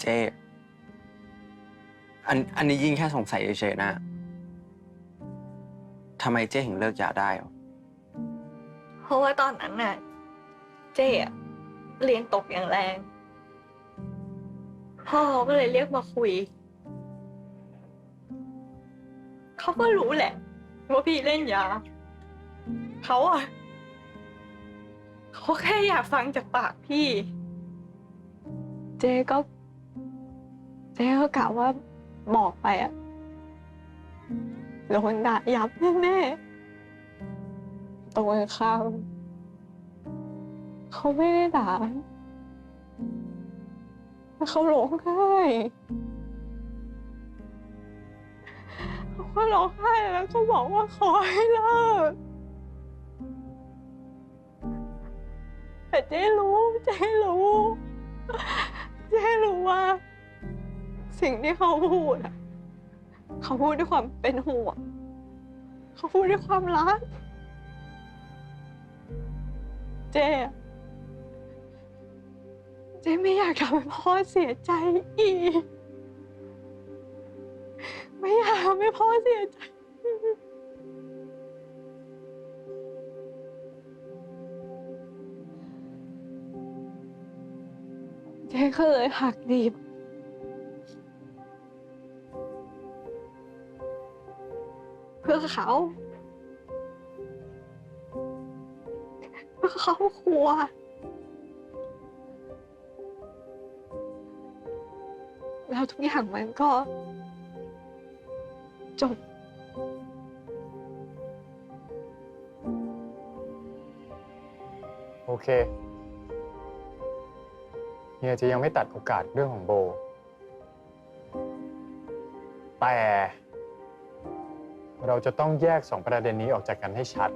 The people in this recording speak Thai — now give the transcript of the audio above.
เจ๊อันอันนี้ยิ่งแค่สงสัยเฉยๆนะทำไมเจ๊ถึงเลิกยาได้หรอเพราะว่าตอนนั้นน่ะ เจ๊อะเรียนตกอย่างแรง พ่อเขาก็เลยเรียกมาคุย เขาก็รู้แหละ ว่าพี่เล่นยา เขาอะเขาแค่อยากฟังจากปากพี่ เจ๊ก็ เจ๊ก็กะว่าบอกไปอะโดนด่ายับแน่ๆตรงกันข้ามเขาไม่ได้ด่าแต่เขาร้องไห้เขาก็ร้องไห้แล้วก็บอกว่าขอให้เลิกแต่เจ๊รู้เจ๊รู้ เจ๊รู้ว่า สิ่งที่เขาพูดอะเขาพูดด้วยความเป็นห่วง เขาพูดด้วยความรัก เจ๊อะเจ๊ไม่อยากทำให้พ่อเสียใจอีก ไม่อยากทำให้พ่อเสียใจ เจ๊ก็เลยหักดีบเพื่อเขา เพื่อครอบครัว แล้วทุกอย่างมันก็ จบโอเค เฮียจะยังไม่ตัดโอกาสเรื่องของโบ แต่ เราจะต้องแยกสองประเด็นนี้ออกจากกันให้ชัด